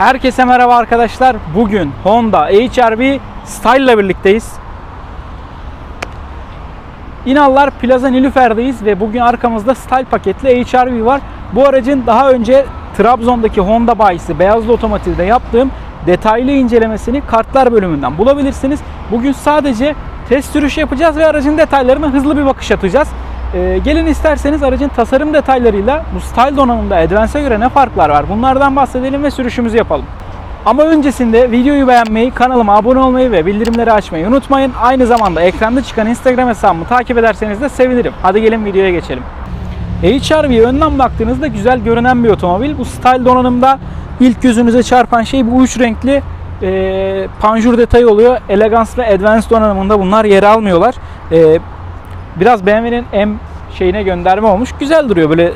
Herkese merhaba arkadaşlar. Bugün Honda HR-V Style ile birlikteyiz. İnallar Plaza Nilüfer'deyiz ve bugün arkamızda Style paketli HR-V var. Bu aracın daha önce Trabzon'daki Honda bayisi Beyazlı Otomotiv'de yaptığım detaylı incelemesini kartlar bölümünden bulabilirsiniz. Bugün sadece test sürüşü yapacağız ve aracın detaylarına hızlı bir bakış atacağız. Ee, gelin isterseniz aracın tasarım detaylarıyla bu Style donanımda Advance'e göre ne farklar var bunlardan bahsedelim ve sürüşümüzü yapalım. Ama öncesinde videoyu beğenmeyi, kanalıma abone olmayı ve bildirimleri açmayı unutmayın. Aynı zamanda ekranda çıkan Instagram hesabımı takip ederseniz de sevinirim. Hadi gelin videoya geçelim. HR-V önden baktığınızda güzel görünen bir otomobil. Bu Style donanımda ilk gözünüze çarpan şey bu üç renkli e, panjur detayı oluyor. Elegance ve Advance donanımında bunlar yer almıyorlar. E, biraz BMW'nin M şeyine gönderme olmuş. Güzel duruyor böyle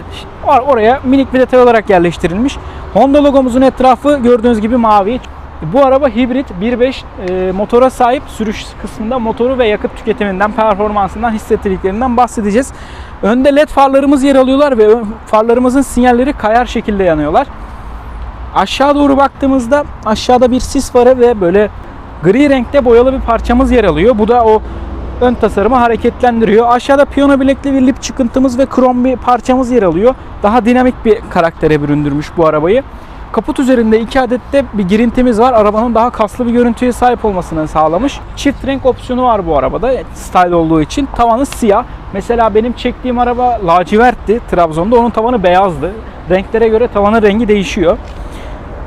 or- oraya minik bir detay olarak yerleştirilmiş. Honda logomuzun etrafı gördüğünüz gibi mavi. Bu araba hibrit 1.5 e, motora sahip sürüş kısmında motoru ve yakıt tüketiminden, performansından, hissettirdiklerinden bahsedeceğiz. Önde led farlarımız yer alıyorlar ve farlarımızın sinyalleri kayar şekilde yanıyorlar. Aşağı doğru baktığımızda aşağıda bir sis farı ve böyle gri renkte boyalı bir parçamız yer alıyor. Bu da o ön tasarımı hareketlendiriyor. Aşağıda piyano bilekli bir lip çıkıntımız ve krom bir parçamız yer alıyor. Daha dinamik bir karaktere büründürmüş bu arabayı. Kaput üzerinde iki adet de bir girintimiz var. Arabanın daha kaslı bir görüntüye sahip olmasını sağlamış. Çift renk opsiyonu var bu arabada. Style olduğu için. Tavanı siyah. Mesela benim çektiğim araba lacivertti Trabzon'da. Onun tavanı beyazdı. Renklere göre tavanın rengi değişiyor.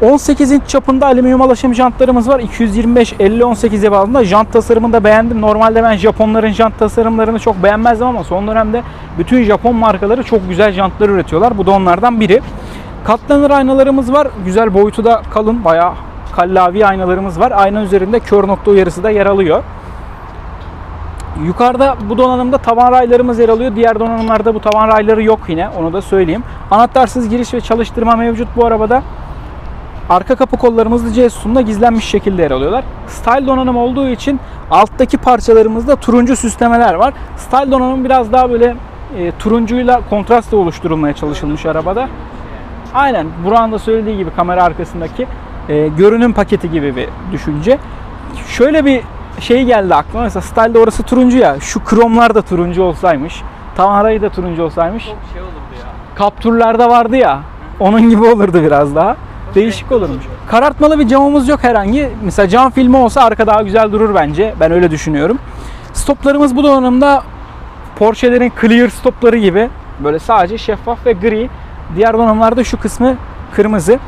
18 inç çapında alüminyum alaşım jantlarımız var. 225 50 18 bazında jant tasarımını da beğendim. Normalde ben Japonların jant tasarımlarını çok beğenmezdim ama son dönemde bütün Japon markaları çok güzel jantlar üretiyorlar. Bu da onlardan biri. Katlanır aynalarımız var. Güzel boyutu da kalın. Bayağı kallavi aynalarımız var. Ayna üzerinde kör nokta uyarısı da yer alıyor. Yukarıda bu donanımda tavan raylarımız yer alıyor. Diğer donanımlarda bu tavan rayları yok yine. Onu da söyleyeyim. Anahtarsız giriş ve çalıştırma mevcut bu arabada. Arka kapı kollarımız da C sütununda gizlenmiş şekilde yer alıyorlar. Style donanım olduğu için alttaki parçalarımızda turuncu süslemeler var. Style donanım biraz daha böyle e, turuncuyla kontrastla oluşturulmaya çalışılmış arabada. Aynen Burak'ın da söylediği gibi kamera arkasındaki e, görünüm paketi gibi bir düşünce. Şöyle bir şey geldi aklıma. Mesela Style'da orası turuncu ya. Şu kromlar da turuncu olsaymış. Tavan rayı da turuncu olsaymış. Çok şey olurdu ya. Kapturlarda vardı ya. Onun gibi olurdu biraz daha. Değişik olurmuş. Karartmalı bir camımız yok herhangi. Mesela cam filmi olsa arka daha güzel durur bence. Ben öyle düşünüyorum. Stoplarımız bu donanımda Porsche'lerin clear stopları gibi. Böyle sadece şeffaf ve gri. Diğer donanımlarda şu kısmı kırmızı.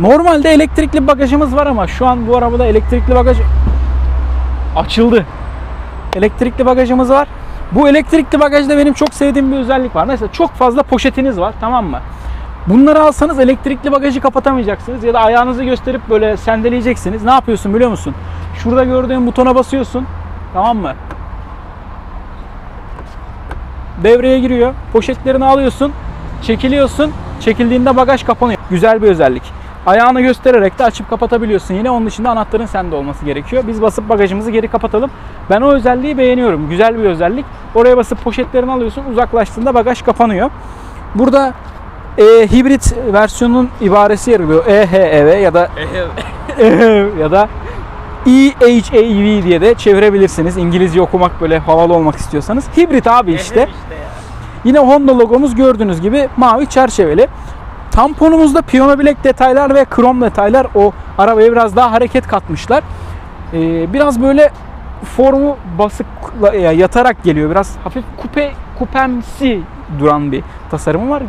Normalde elektrikli bagajımız var ama şu an bu arabada elektrikli bagaj açıldı. Elektrikli bagajımız var. Bu elektrikli bagajda benim çok sevdiğim bir özellik var. Mesela çok fazla poşetiniz var tamam mı? Bunları alsanız elektrikli bagajı kapatamayacaksınız ya da ayağınızı gösterip böyle sendeleyeceksiniz. Ne yapıyorsun biliyor musun? Şurada gördüğün butona basıyorsun. Tamam mı? Devreye giriyor. Poşetlerini alıyorsun. Çekiliyorsun. Çekildiğinde bagaj kapanıyor. Güzel bir özellik. Ayağını göstererek de açıp kapatabiliyorsun. Yine onun dışında anahtarın sende olması gerekiyor. Biz basıp bagajımızı geri kapatalım. Ben o özelliği beğeniyorum. Güzel bir özellik. Oraya basıp poşetlerini alıyorsun. Uzaklaştığında bagaj kapanıyor. Burada e, hibrit versiyonun ibaresi yer alıyor. EHEV ya da ya da EHAV diye de çevirebilirsiniz. İngilizce okumak böyle havalı olmak istiyorsanız. Hibrit abi işte. işte. Yine Honda logomuz gördüğünüz gibi mavi çerçeveli. Tamponumuzda piyano bilek detaylar ve krom detaylar o arabaya biraz daha hareket katmışlar. Ee, biraz böyle formu basık ya- yatarak geliyor. Biraz hafif kupe kupemsi duran bir tasarımı var.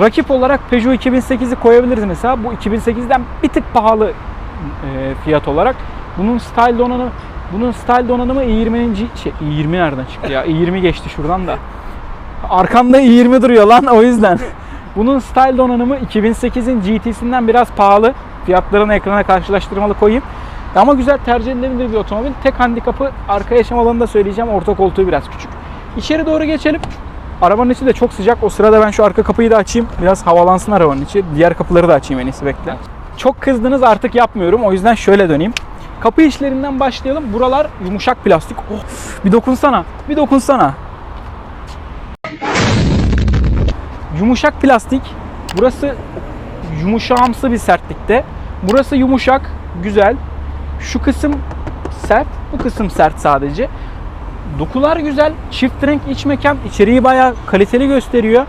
Rakip olarak Peugeot 2008'i koyabiliriz mesela. Bu 2008'den bir tık pahalı e, fiyat olarak. Bunun style donanımı bunun style donanımı i20'nin şey, i20 nereden çıktı ya? i20 geçti şuradan da. Arkamda i20 duruyor lan o yüzden. Bunun style donanımı 2008'in GT'sinden biraz pahalı. Fiyatlarını ekrana karşılaştırmalı koyayım. Ama güzel tercih edilebilir bir otomobil. Tek handikapı arka yaşam alanında söyleyeceğim. Orta koltuğu biraz küçük. İçeri doğru geçelim. Arabanın içi de çok sıcak. O sırada ben şu arka kapıyı da açayım. Biraz havalansın arabanın içi. Diğer kapıları da açayım en iyisi bekle. Çok kızdınız artık yapmıyorum. O yüzden şöyle döneyim. Kapı işlerinden başlayalım. Buralar yumuşak plastik. Oh, bir dokunsana. Bir dokunsana. Yumuşak plastik. Burası yumuşağımsı bir sertlikte. Burası yumuşak, güzel. Şu kısım sert, bu kısım sert sadece. Dokular güzel. Çift renk iç mekan içeriği bayağı kaliteli gösteriyor.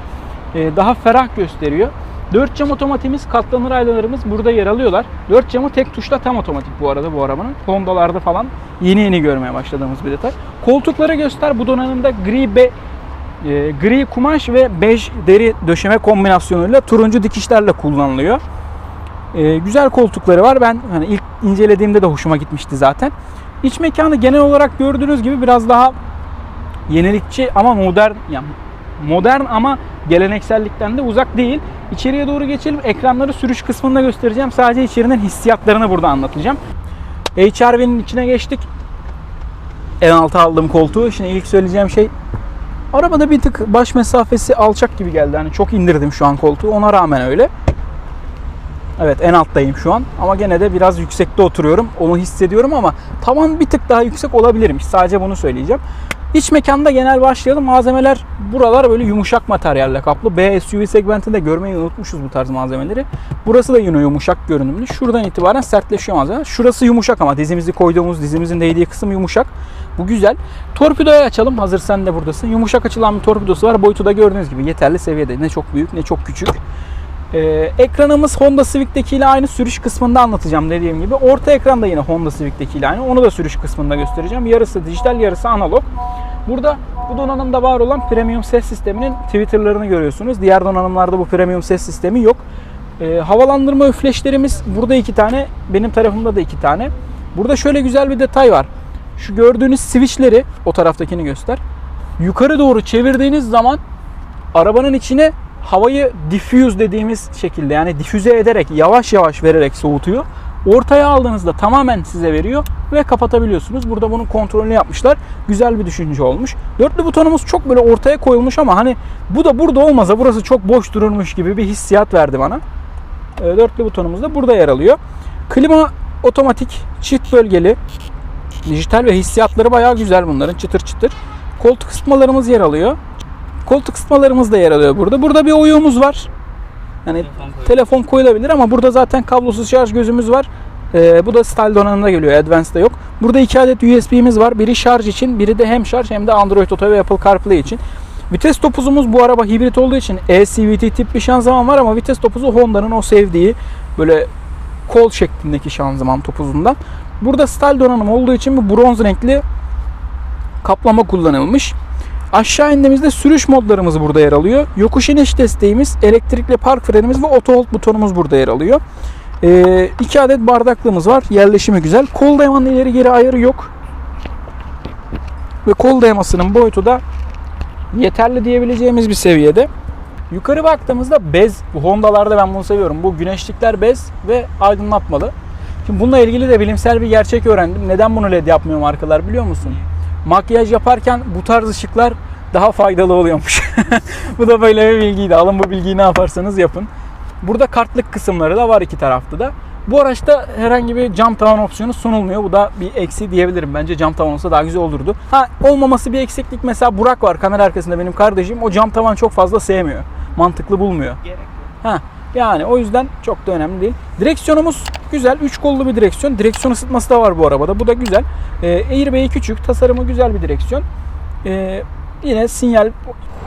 Ee, daha ferah gösteriyor. 4 cam otomatiğimiz, katlanır aynalarımız burada yer alıyorlar. 4 camı tek tuşla tam otomatik bu arada bu arabanın. Honda'larda falan yeni yeni görmeye başladığımız bir detay. Koltukları göster. Bu donanımda gri be e, gri kumaş ve bej deri döşeme kombinasyonuyla turuncu dikişlerle kullanılıyor. E, güzel koltukları var. Ben hani ilk incelediğimde de hoşuma gitmişti zaten. İç mekanı genel olarak gördüğünüz gibi biraz daha yenilikçi ama modern yani modern ama geleneksellikten de uzak değil. İçeriye doğru geçelim. Ekranları sürüş kısmında göstereceğim. Sadece içerinin hissiyatlarını burada anlatacağım. HRV'nin içine geçtik. En alta aldığım koltuğu. Şimdi ilk söyleyeceğim şey arabada bir tık baş mesafesi alçak gibi geldi. Hani çok indirdim şu an koltuğu. Ona rağmen öyle. Evet en alttayım şu an ama gene de biraz yüksekte oturuyorum. Onu hissediyorum ama tavan bir tık daha yüksek olabilirmiş. Sadece bunu söyleyeceğim. İç mekanda genel başlayalım. Malzemeler buralar böyle yumuşak materyalle kaplı. B SUV segmentinde görmeyi unutmuşuz bu tarz malzemeleri. Burası da yine yumuşak görünümlü. Şuradan itibaren sertleşiyor malzeme. Şurası yumuşak ama dizimizi koyduğumuz dizimizin değdiği kısım yumuşak. Bu güzel. Torpidoyu açalım. Hazır sen de buradasın. Yumuşak açılan bir torpidosu var. Boyutu da gördüğünüz gibi yeterli seviyede. Ne çok büyük ne çok küçük. Ee, ekranımız Honda Civic'teki ile aynı sürüş kısmında anlatacağım dediğim gibi. Orta ekran da yine Honda Civic'teki ile aynı. Onu da sürüş kısmında göstereceğim. Yarısı dijital, yarısı analog. Burada bu donanımda var olan premium ses sisteminin Twitter'larını görüyorsunuz. Diğer donanımlarda bu premium ses sistemi yok. Ee, havalandırma üfleşlerimiz burada iki tane, benim tarafımda da iki tane. Burada şöyle güzel bir detay var. Şu gördüğünüz switchleri, o taraftakini göster. Yukarı doğru çevirdiğiniz zaman arabanın içine havayı diffuse dediğimiz şekilde yani difüze ederek yavaş yavaş vererek soğutuyor. Ortaya aldığınızda tamamen size veriyor ve kapatabiliyorsunuz. Burada bunun kontrolünü yapmışlar. Güzel bir düşünce olmuş. Dörtlü butonumuz çok böyle ortaya koyulmuş ama hani bu da burada olmasa burası çok boş dururmuş gibi bir hissiyat verdi bana. E, Dörtlü butonumuz da burada yer alıyor. Klima otomatik, çift bölgeli, dijital ve hissiyatları bayağı güzel bunların çıtır çıtır. Koltuk ısıtmalarımız yer alıyor. Koltuk ısıtmalarımız da yer alıyor burada. Burada bir oyuğumuz var. Yani telefon, koyulabilir ama burada zaten kablosuz şarj gözümüz var. Ee, bu da style donanımda geliyor. Advance'da yok. Burada iki adet USB'miz var. Biri şarj için, biri de hem şarj hem de Android Auto ve Apple CarPlay için. Vites topuzumuz bu araba hibrit olduğu için e-CVT tip bir şanzıman var ama vites topuzu Honda'nın o sevdiği böyle kol şeklindeki şanzıman topuzundan. Burada style donanım olduğu için bu bronz renkli kaplama kullanılmış. Aşağı indiğimizde sürüş modlarımız burada yer alıyor. Yokuş iniş desteğimiz, elektrikli park frenimiz ve auto hold butonumuz burada yer alıyor. Ee, iki adet bardaklığımız var. Yerleşimi güzel. Kol dayamanın ileri geri ayarı yok. Ve kol dayamasının boyutu da yeterli diyebileceğimiz bir seviyede. Yukarı baktığımızda bez, Honda'larda ben bunu seviyorum. Bu güneşlikler bez ve aydınlatmalı. Şimdi bununla ilgili de bilimsel bir gerçek öğrendim. Neden bunu led yapmıyor markalar biliyor musun? Makyaj yaparken bu tarz ışıklar daha faydalı oluyormuş. bu da böyle bir bilgiydi. Alın bu bilgiyi ne yaparsanız yapın. Burada kartlık kısımları da var iki tarafta da. Bu araçta herhangi bir cam tavan opsiyonu sunulmuyor. Bu da bir eksi diyebilirim. Bence cam tavan olsa daha güzel olurdu. Ha olmaması bir eksiklik. Mesela Burak var kamera arkasında benim kardeşim. O cam tavan çok fazla sevmiyor. Mantıklı bulmuyor. Gerek yok. Ha yani o yüzden çok da önemli değil. Direksiyonumuz güzel. 3 kollu bir direksiyon. Direksiyon ısıtması da var bu arabada. Bu da güzel. Ee, Airbag'i küçük. Tasarımı güzel bir direksiyon. Ee, yine sinyal.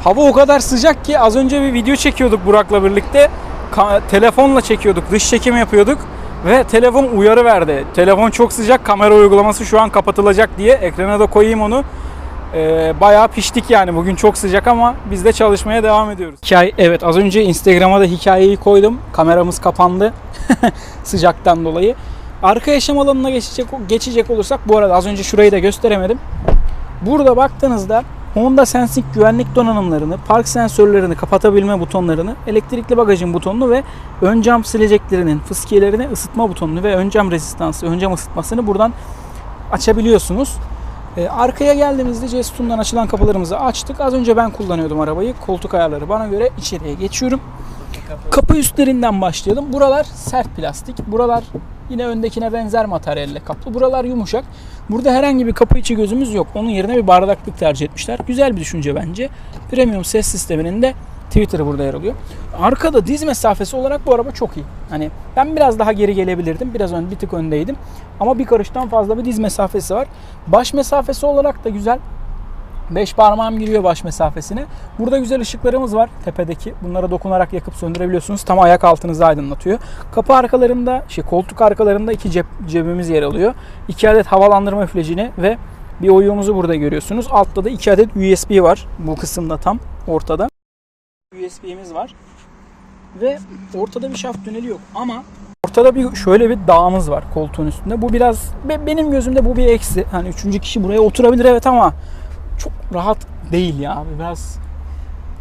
Hava o kadar sıcak ki az önce bir video çekiyorduk Burak'la birlikte. Ka- telefonla çekiyorduk. Dış çekim yapıyorduk. Ve telefon uyarı verdi. Telefon çok sıcak. Kamera uygulaması şu an kapatılacak diye. Ekrana da koyayım onu. Ee, bayağı piştik yani bugün çok sıcak ama biz de çalışmaya devam ediyoruz. Hikaye, evet az önce Instagram'a da hikayeyi koydum. Kameramız kapandı sıcaktan dolayı. Arka yaşam alanına geçecek, geçecek olursak bu arada az önce şurayı da gösteremedim. Burada baktığınızda Honda Sensing güvenlik donanımlarını, park sensörlerini kapatabilme butonlarını, elektrikli bagajın butonunu ve ön cam sileceklerinin fıskiyelerini ısıtma butonunu ve ön cam rezistansı, ön cam ısıtmasını buradan açabiliyorsunuz. Ee, arkaya geldiğimizde Jestun'dan açılan kapılarımızı açtık. Az önce ben kullanıyordum arabayı. Koltuk ayarları bana göre içeriye geçiyorum. Kapı üstlerinden başlayalım. Buralar sert plastik. Buralar yine öndekine benzer materyalle kaplı. Buralar yumuşak. Burada herhangi bir kapı içi gözümüz yok. Onun yerine bir bardaklık tercih etmişler. Güzel bir düşünce bence. Premium ses sisteminin de Twitter'ı burada yer alıyor. Arkada diz mesafesi olarak bu araba çok iyi. Hani ben biraz daha geri gelebilirdim. Biraz ön, bir tık öndeydim. Ama bir karıştan fazla bir diz mesafesi var. Baş mesafesi olarak da güzel. 5 parmağım giriyor baş mesafesine. Burada güzel ışıklarımız var tepedeki. Bunlara dokunarak yakıp söndürebiliyorsunuz. Tam ayak altınızı aydınlatıyor. Kapı arkalarında, şey koltuk arkalarında iki cep, cebimiz yer alıyor. 2 adet havalandırma üflecini ve bir oyuğumuzu burada görüyorsunuz. Altta da 2 adet USB var. Bu kısımda tam ortada. USB'miz var. Ve ortada bir şaft tüneli yok ama ortada bir şöyle bir dağımız var koltuğun üstünde. Bu biraz be- benim gözümde bu bir eksi. Hani üçüncü kişi buraya oturabilir evet ama çok rahat değil ya. Biraz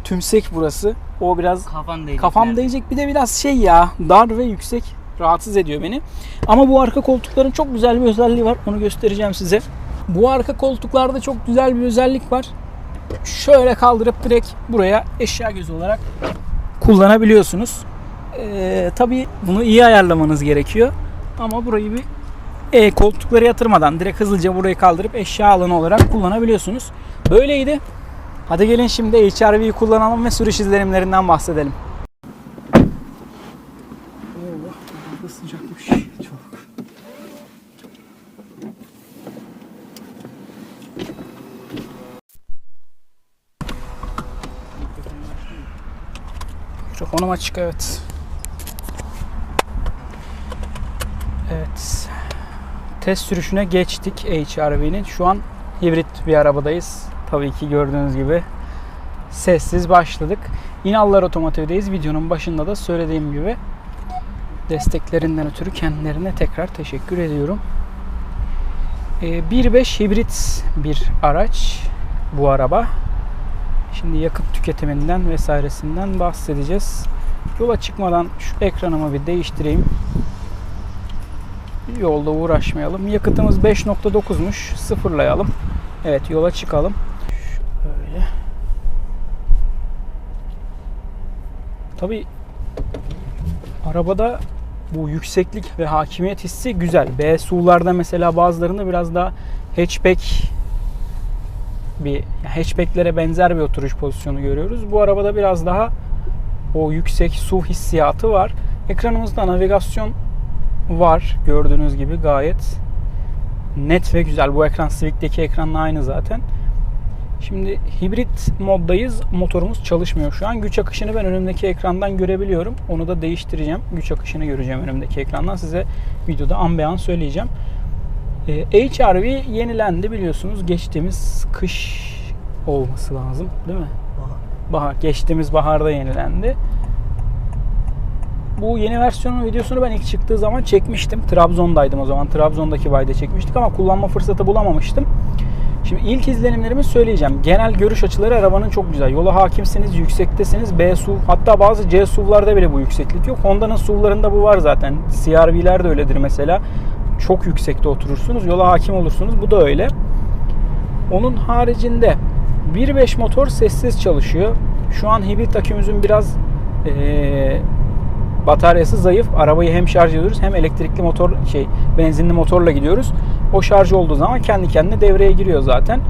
tümsek burası. O biraz Kafan değecek. kafam değecek. Bir de biraz şey ya dar ve yüksek. Rahatsız ediyor beni. Ama bu arka koltukların çok güzel bir özelliği var. Onu göstereceğim size. Bu arka koltuklarda çok güzel bir özellik var. Şöyle kaldırıp direkt buraya eşya gözü olarak kullanabiliyorsunuz. Ee, tabii bunu iyi ayarlamanız gerekiyor. Ama burayı bir e, koltukları yatırmadan direkt hızlıca burayı kaldırıp eşya alanı olarak kullanabiliyorsunuz. Böyleydi. Hadi gelin şimdi HRV'yi kullanalım ve sürüş izlenimlerinden bahsedelim. Mikrofonum açık evet. Evet. Test sürüşüne geçtik HRV'nin. Şu an hibrit bir arabadayız. Tabii ki gördüğünüz gibi sessiz başladık. İnallar Otomotiv'deyiz. Videonun başında da söylediğim gibi desteklerinden ötürü kendilerine tekrar teşekkür ediyorum. Ee, 1.5 hibrit bir araç bu araba. Şimdi yakıt tüketiminden vesairesinden bahsedeceğiz. Yola çıkmadan şu ekranımı bir değiştireyim. Yolda uğraşmayalım. Yakıtımız 5.9'muş. Sıfırlayalım. Evet yola çıkalım. Şöyle. Tabii arabada bu yükseklik ve hakimiyet hissi güzel. BSU'larda mesela bazılarında biraz daha hatchback bir hatchbacklere benzer bir oturuş pozisyonu görüyoruz. Bu arabada biraz daha o yüksek su hissiyatı var. Ekranımızda navigasyon var. Gördüğünüz gibi gayet net ve güzel. Bu ekran Civic'teki ekranla aynı zaten. Şimdi hibrit moddayız. Motorumuz çalışmıyor şu an. Güç akışını ben önümdeki ekrandan görebiliyorum. Onu da değiştireceğim. Güç akışını göreceğim önümdeki ekrandan. Size videoda an be an söyleyeceğim. Ee, HRV yenilendi biliyorsunuz. Geçtiğimiz kış olması lazım değil mi? Bahar. Geçtiğimiz baharda yenilendi. Bu yeni versiyonun videosunu ben ilk çıktığı zaman çekmiştim. Trabzon'daydım o zaman. Trabzon'daki bayda çekmiştik ama kullanma fırsatı bulamamıştım. Şimdi ilk izlenimlerimi söyleyeceğim. Genel görüş açıları arabanın çok güzel. Yola hakimsiniz, yüksektesiniz. B SUV hatta bazı C SUV'larda bile bu yükseklik yok. Honda'nın SUV'larında bu var zaten. CR-V'ler de öyledir mesela. Çok yüksekte oturursunuz. Yola hakim olursunuz. Bu da öyle. Onun haricinde 1.5 motor sessiz çalışıyor. Şu an hibrit akümüzün biraz ee, bataryası zayıf. Arabayı hem şarj ediyoruz hem elektrikli motor şey benzinli motorla gidiyoruz. O şarj olduğu zaman kendi kendine devreye giriyor zaten.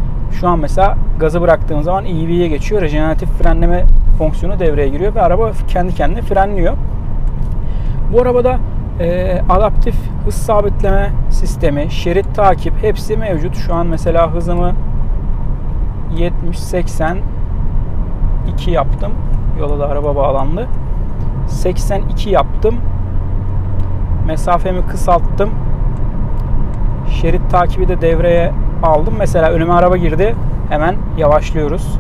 Şu an mesela gazı bıraktığım zaman EV'ye geçiyor. Rejeneratif frenleme fonksiyonu devreye giriyor ve araba kendi kendine frenliyor. Bu arabada e, adaptif hız sabitleme sistemi, şerit takip hepsi mevcut. Şu an mesela hızımı 70-80 2 yaptım. Yola da araba bağlandı. 82 yaptım. Mesafemi kısalttım. Şerit takibi de devreye aldım. Mesela önüme araba girdi. Hemen yavaşlıyoruz.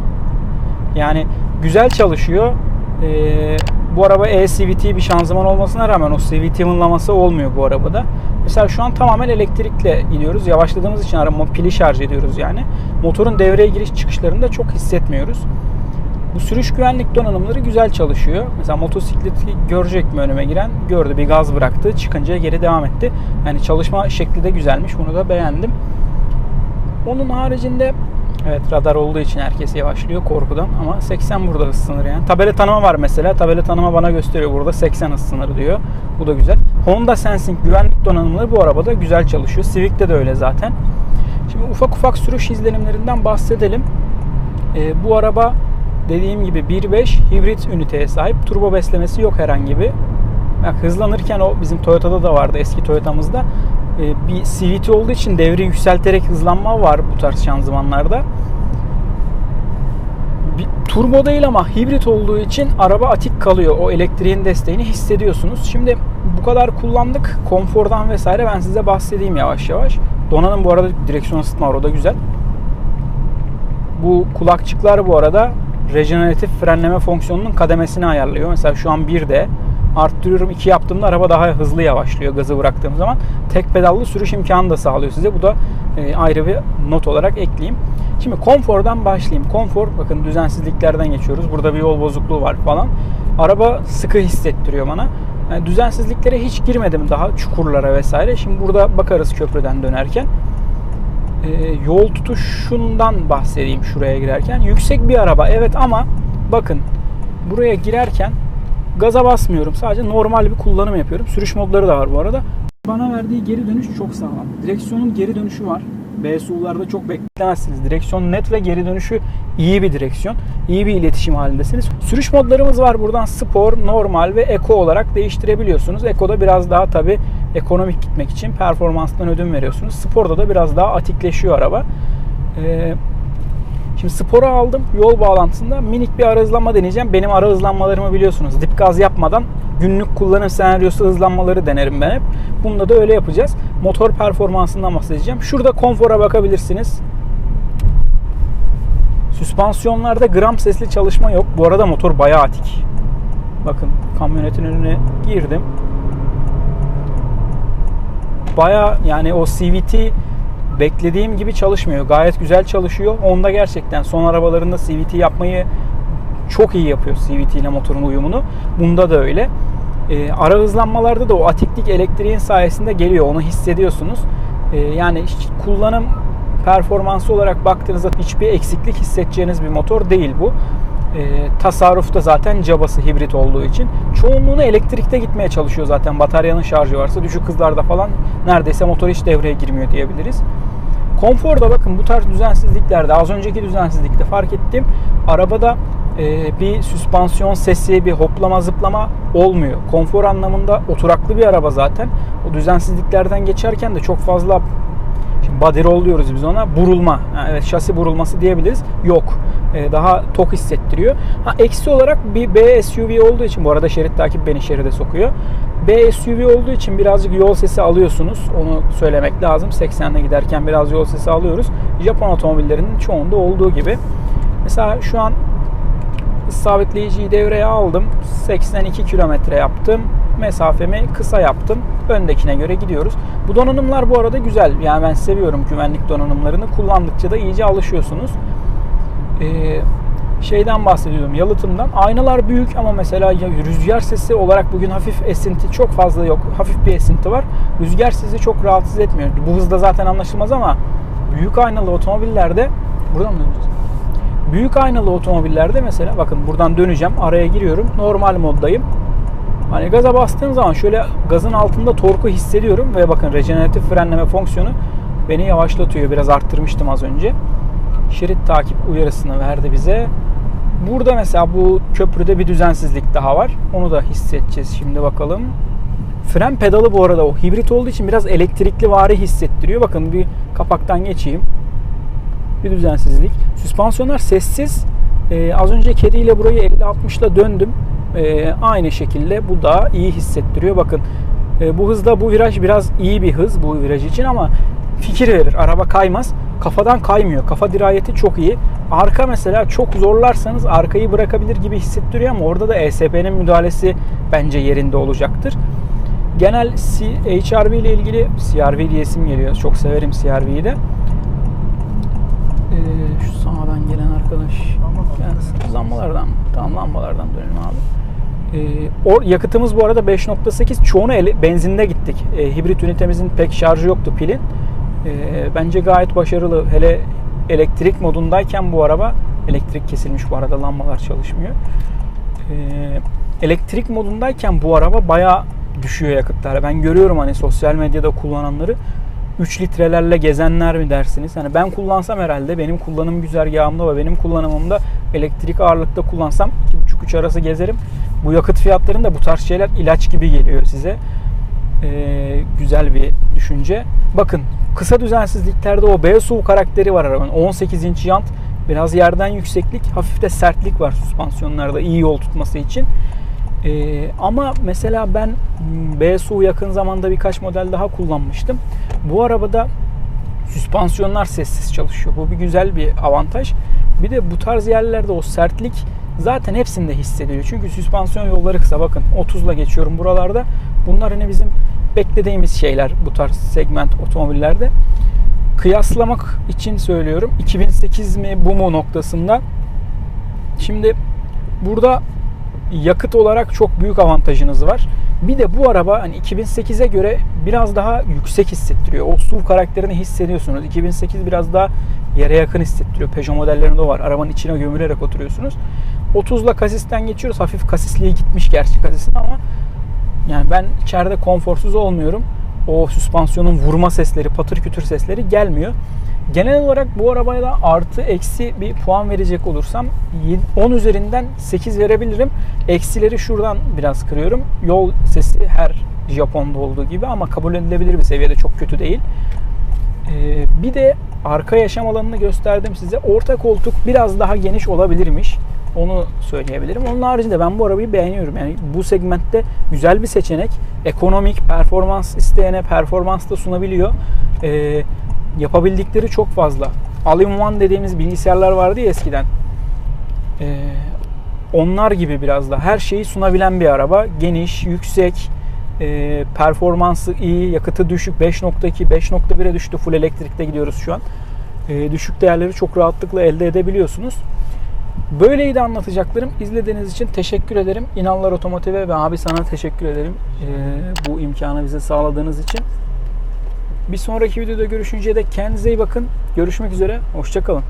Yani güzel çalışıyor. Ee, bu araba e-CVT bir şanzıman olmasına rağmen o CVT mınlaması olmuyor bu arabada. Mesela şu an tamamen elektrikle gidiyoruz. Yavaşladığımız için araba pili şarj ediyoruz yani. Motorun devreye giriş çıkışlarını da çok hissetmiyoruz. Bu sürüş güvenlik donanımları güzel çalışıyor. Mesela motosikleti görecek mi önüme giren? Gördü. Bir gaz bıraktı. Çıkınca geri devam etti. Yani çalışma şekli de güzelmiş. Bunu da beğendim. Onun haricinde evet radar olduğu için herkes yavaşlıyor korkudan ama 80 burada hız sınırı yani. Tabela tanıma var mesela. Tabela tanıma bana gösteriyor burada 80 hız sınırı diyor. Bu da güzel. Honda Sensing güvenlik donanımları bu arabada güzel çalışıyor. Civic'te de öyle zaten. Şimdi ufak ufak sürüş izlenimlerinden bahsedelim. Ee, bu araba dediğim gibi 1.5 hibrit üniteye sahip. Turbo beslemesi yok herhangi bir. Bak hızlanırken o bizim Toyota'da da vardı eski Toyota'mızda. Ee, bir CVT olduğu için devri yükselterek hızlanma var bu tarz şanzımanlarda. Bir turbo değil ama hibrit olduğu için araba atik kalıyor. O elektriğin desteğini hissediyorsunuz. Şimdi bu kadar kullandık. Konfordan vesaire ben size bahsedeyim yavaş yavaş. Donanım bu arada direksiyon ısıtma var o da güzel. Bu kulakçıklar bu arada rejeneratif frenleme fonksiyonunun kademesini ayarlıyor. Mesela şu an 1'de arttırıyorum 2 yaptığımda araba daha hızlı yavaşlıyor gazı bıraktığım zaman. Tek pedallı sürüş imkanı da sağlıyor size. Bu da e, ayrı bir not olarak ekleyeyim. Şimdi konfordan başlayayım. Konfor bakın düzensizliklerden geçiyoruz. Burada bir yol bozukluğu var falan. Araba sıkı hissettiriyor bana. Yani düzensizliklere hiç girmedim daha çukurlara vesaire. Şimdi burada bakarız köprüden dönerken. Ee, yol tutuşundan bahsedeyim şuraya girerken. Yüksek bir araba evet ama bakın buraya girerken gaza basmıyorum. Sadece normal bir kullanım yapıyorum. Sürüş modları da var bu arada. Bana verdiği geri dönüş çok sağlam. Direksiyonun geri dönüşü var. BSU'larda çok beklemezsiniz. Direksiyon net ve geri dönüşü iyi bir direksiyon. İyi bir iletişim halindesiniz. Sürüş modlarımız var. Buradan spor, normal ve eko olarak değiştirebiliyorsunuz. Eko'da biraz daha tabi ekonomik gitmek için performanstan ödün veriyorsunuz. Sporda da biraz daha atikleşiyor araba. Ee, Şimdi spora aldım. Yol bağlantısında minik bir ara hızlanma deneyeceğim. Benim ara hızlanmalarımı biliyorsunuz. Dip gaz yapmadan günlük kullanım senaryosu hızlanmaları denerim ben hep. Bunda da öyle yapacağız. Motor performansından bahsedeceğim. Şurada konfora bakabilirsiniz. Süspansiyonlarda gram sesli çalışma yok. Bu arada motor bayağı atik. Bakın kamyonetin önüne girdim. Baya yani o CVT beklediğim gibi çalışmıyor. Gayet güzel çalışıyor. Onda gerçekten son arabalarında CVT yapmayı çok iyi yapıyor CVT ile motorun uyumunu. Bunda da öyle. E, ara hızlanmalarda da o atiklik elektriğin sayesinde geliyor. Onu hissediyorsunuz. E, yani kullanım performansı olarak baktığınızda hiçbir eksiklik hissedeceğiniz bir motor değil bu. E, tasarrufta zaten cabası hibrit olduğu için. Çoğunluğunu elektrikte gitmeye çalışıyor zaten. Bataryanın şarjı varsa düşük hızlarda falan neredeyse motor hiç devreye girmiyor diyebiliriz. Konforda bakın bu tarz düzensizliklerde az önceki düzensizlikte fark ettim. Arabada e, bir süspansiyon sesi, bir hoplama zıplama olmuyor. Konfor anlamında oturaklı bir araba zaten. O düzensizliklerden geçerken de çok fazla body roll diyoruz biz ona. Burulma. Yani evet şasi burulması diyebiliriz. Yok. Ee, daha tok hissettiriyor. Ha, eksi olarak bir B SUV olduğu için bu arada şerit takip beni şeride sokuyor. B SUV olduğu için birazcık yol sesi alıyorsunuz. Onu söylemek lazım. 80'de giderken biraz yol sesi alıyoruz. Japon otomobillerinin çoğunda olduğu gibi. Mesela şu an sabitleyiciyi devreye aldım. 82 kilometre yaptım. Mesafemi kısa yaptım. Öndekine göre gidiyoruz. Bu donanımlar bu arada güzel. Yani ben seviyorum güvenlik donanımlarını. Kullandıkça da iyice alışıyorsunuz. Ee, şeyden bahsediyordum yalıtımdan. Aynalar büyük ama mesela rüzgar sesi olarak bugün hafif esinti çok fazla yok. Hafif bir esinti var. Rüzgar sizi çok rahatsız etmiyor. Bu hızda zaten anlaşılmaz ama büyük aynalı otomobillerde buradan mı döneceğiz? Büyük aynalı otomobillerde mesela bakın buradan döneceğim. Araya giriyorum. Normal moddayım. Hani gaza bastığım zaman şöyle gazın altında torku hissediyorum ve bakın rejeneratif frenleme fonksiyonu beni yavaşlatıyor. Biraz arttırmıştım az önce. Şerit takip uyarısını verdi bize. Burada mesela bu köprüde bir düzensizlik daha var. Onu da hissedeceğiz şimdi bakalım. Fren pedalı bu arada o hibrit olduğu için biraz elektrikli vari hissettiriyor. Bakın bir kapaktan geçeyim. Bir düzensizlik. Süspansiyonlar sessiz. Ee, az önce kediyle burayı 50-60 ile döndüm. Ee, aynı şekilde bu da iyi hissettiriyor. Bakın e, bu hızda bu viraj biraz iyi bir hız bu viraj için ama fikir verir. Araba kaymaz. Kafadan kaymıyor. Kafa dirayeti çok iyi. Arka mesela çok zorlarsanız arkayı bırakabilir gibi hissettiriyor ama orada da ESP'nin müdahalesi bence yerinde olacaktır. Genel HRV ile ilgili CRV diye isim geliyor. Çok severim CRV'yi de. Ee, şu sağdan gelen arkadaş. Lambalardan Tamam lambalardan dönelim abi. Ee, or, yakıtımız bu arada 5.8. Çoğunu ele, benzinde gittik. Ee, hibrit ünitemizin pek şarjı yoktu pilin. Ee, bence gayet başarılı. Hele elektrik modundayken bu araba elektrik kesilmiş bu arada lambalar çalışmıyor. Ee, elektrik modundayken bu araba baya düşüyor yakıtlar. Ben görüyorum hani sosyal medyada kullananları 3 litrelerle gezenler mi dersiniz? Hani ben kullansam herhalde benim kullanım güzergahımda ve benim kullanımımda elektrik ağırlıkta kullansam 2,5-3 arası gezerim. Bu yakıt fiyatlarında bu tarz şeyler ilaç gibi geliyor size. Ee, güzel bir düşünce. Bakın kısa düzensizliklerde o BSU karakteri var arabanın. 18 inç jant, biraz yerden yükseklik, hafif de sertlik var süspansiyonlarda iyi yol tutması için. Ee, ama mesela ben hmm, BSU yakın zamanda birkaç model daha kullanmıştım. Bu arabada süspansiyonlar sessiz çalışıyor. Bu bir güzel bir avantaj. Bir de bu tarz yerlerde o sertlik zaten hepsinde hissediliyor. Çünkü süspansiyon yolları kısa. Bakın 30'la geçiyorum buralarda. Bunlar hani bizim beklediğimiz şeyler bu tarz segment otomobillerde. Kıyaslamak için söylüyorum. 2008 mi bu mu noktasında. Şimdi burada yakıt olarak çok büyük avantajınız var. Bir de bu araba hani 2008'e göre biraz daha yüksek hissettiriyor. O SUV karakterini hissediyorsunuz. 2008 biraz daha yere yakın hissettiriyor. Peugeot modellerinde o var. Arabanın içine gömülerek oturuyorsunuz. 30'la kasisten geçiyoruz. Hafif kasisliği gitmiş gerçi kasisin ama yani ben içeride konforsuz olmuyorum. O süspansiyonun vurma sesleri, patır kütür sesleri gelmiyor. Genel olarak bu arabaya da artı eksi bir puan verecek olursam 10 üzerinden 8 verebilirim. Eksileri şuradan biraz kırıyorum. Yol sesi her Japon'da olduğu gibi ama kabul edilebilir bir seviyede çok kötü değil. Ee, bir de arka yaşam alanını gösterdim size. Orta koltuk biraz daha geniş olabilirmiş. Onu söyleyebilirim. Onun haricinde ben bu arabayı beğeniyorum. Yani bu segmentte güzel bir seçenek. Ekonomik, performans isteyene performans da sunabiliyor. Ee, yapabildikleri çok fazla. All-in-one dediğimiz bilgisayarlar vardı ya eskiden. Ee, onlar gibi biraz da her şeyi sunabilen bir araba. Geniş, yüksek, e, performansı iyi, yakıtı düşük. 5.2, 5.1'e düştü. Full elektrikte gidiyoruz şu an. E, düşük değerleri çok rahatlıkla elde edebiliyorsunuz. Böyleydi anlatacaklarım. İzlediğiniz için teşekkür ederim. İnanlar Otomotiv'e ve abi sana teşekkür ederim. E, bu imkanı bize sağladığınız için. Bir sonraki videoda görüşünceye dek kendinize iyi bakın. Görüşmek üzere. Hoşçakalın.